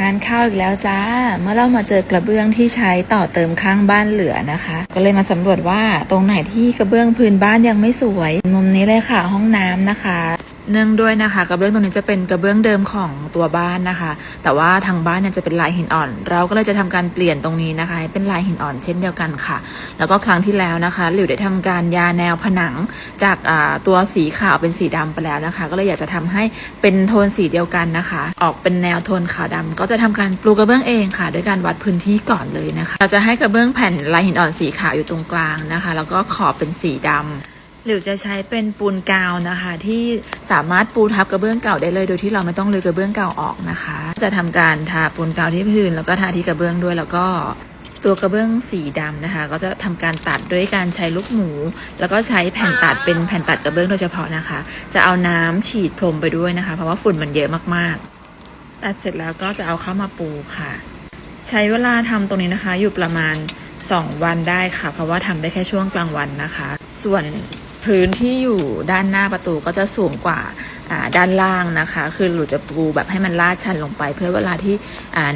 งานเข้าอีกแล้วจ้า เมื่อเรามาเจอกระเบื้องที่ใช้ต่อเติมข้างบ้านเหลือนะคะ ก็เลยมาสำรวจว่าตรงไหนที่กระเบื้องพื้นบ้านยังไม่สวย มุมนี้เลยค่ะห้องน้ำนะคะ เนื่องด้วยนะคะกระเบื้องตรงนี้จะเป็นกระเบื้องเดิมของตัวบ้านนะคะ แต่ว่าทางบ้านเนี่ยจะเป็นลายหินอ่อน เราก็เลยจะทำการเปลี่ยนตรงนี้นะคะให้เป็นลายหินอ่อนเช่นเดียวกันค่ะ แล้วก็ครั้งที่แล้วนะคะหลิวได้ทำการยาแนวผนังจากตัวสีขาวเป็นสีดำไปแล้วนะคะ ก็เลยอยากจะทำให้เป็นโทนสีเดียวกันนะคะ ออกเป็นแนวโทนขาวดำก็จะทำการปลูกกระเบื้องเองค่ะ ด้วยการวัดพื้นที่ก่อนเลยนะคะเราจะให้กระเบื้องแผ่นลายหินอ่อนสีขาวอยู่ตรงกลางนะคะ แล้วก็ขอบเป็นสีดำ หรือจะใช้เป็นปูนกาวนะคะ ที่สามารถปูทับกระเบื้องเก่าได้เลย โดยที่เราไม่ต้องรื้อกระเบื้องเก่าออกนะคะ จะทำการทาปูนกาวที่พื้นแล้วก็ทาที่กระเบื้องด้วยแล้วก็ตัวกระเบื้องสีดำนะคะ ก็จะทำการตัดด้วยการใช้ลูกหมู แล้วก็ใช้แผ่นตัดเป็นแผ่นตัดกระเบื้องโดยเฉพาะนะคะ จะเอาน้ำฉีดพรมไปด้วยนะคะ เพราะว่าฝุ่นมันเยอะมากๆตัดเสร็จแล้วก็จะเอาเข้ามาปูค่ะ ใช้เวลาทำตรงนี้นะคะ อยู่ประมาณ 2 วันได้ค่ะ เพราะว่าทำได้แค่ช่วงกลางวันนะคะ ส่วน พื้นที่อยู่ด้านหน้าประตูก็จะสูงกว่าด้านล่างนะคะ คือหนูจะปูแบบให้มันลาดชันลงไป เพื่อเวลาที่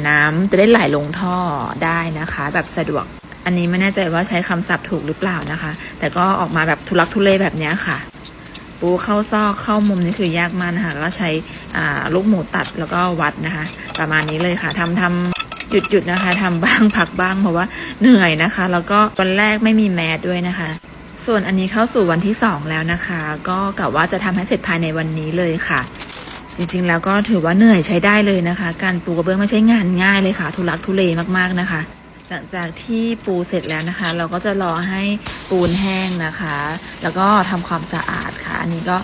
น้ำจะได้ไหลลงท่อได้นะคะ แบบสะดวก อันนี้ไม่แน่ใจว่าใช้คำศัพท์ถูกหรือเปล่านะคะ แต่ก็ออกมาแบบทุลักทุเลแบบนี้ค่ะปูเข้าซอกเข้ามุมนี่คือยากมากนะคะก็ใช้ลูกหมูตัดแล้วก็วัดนะคะ ประมาณนี้เลยค่ะทำทำหยุดหยุดนะคะทำบ้างพักบ้างเพราะว่าเหนื่อยนะคะ แล้วก็วันแรกไม่มีแมสด้วยนะคะ ส่วนอันนี้เข้าสู่วันที่ 2 แล้วนะคะ ก็กะว่าจะทำให้เสร็จภายในวันนี้เลยค่ะ จริงๆแล้วก็ถือว่าเหนื่อยใช้ได้เลยนะคะ การปูกระเบื้องไม่ใช่งานง่ายเลยค่ะ ทุลักทุเลมากๆนะคะ หลังจากที่ปูเสร็จแล้วนะคะ เราก็จะรอให้ปูนแห้งนะคะ แล้วก็ทำความสะอาดค่ะ อันนี้ก็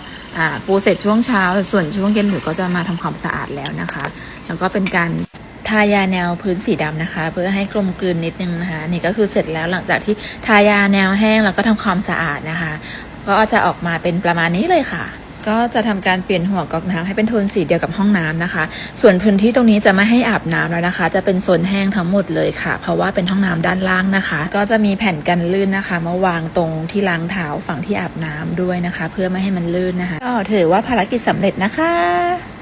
ปูเสร็จช่วงเช้า ส่วนช่วงเย็นหนูก็จะมาทำความสะอาดแล้วนะคะ แล้วก็เป็นการ ทายาแนวพื้นสีดำนะคะ เพื่อให้กลมกลืนนิดนึงนะคะนี่ก็คือเสร็จแล้วหลังจากที่ทายาแนวแห้งแล้วก็ทำความสะอาดนะคะ ก็จะออกมาเป็นประมาณนี้เลยค่ะก็จะทำการเปลี่ยนหัวก๊อกน้ำให้เป็นโทนสีเดียวกับห้องน้ำนะคะ ส่วนพื้นที่ตรงนี้จะไม่ให้อาบน้ำแล้วนะคะ จะเป็นโซนแห้งทั้งหมดเลยค่ะ เพราะว่าเป็นห้องน้ำด้านล่างนะคะ ก็จะมีแผ่นกันลื่นนะคะมาวางตรงที่ล้างเท้าฝั่งที่อาบน้ำด้วยนะคะ เพื่อไม่ให้มันลื่นนะคะก็ถือว่าภารกิจสำเร็จนะคะ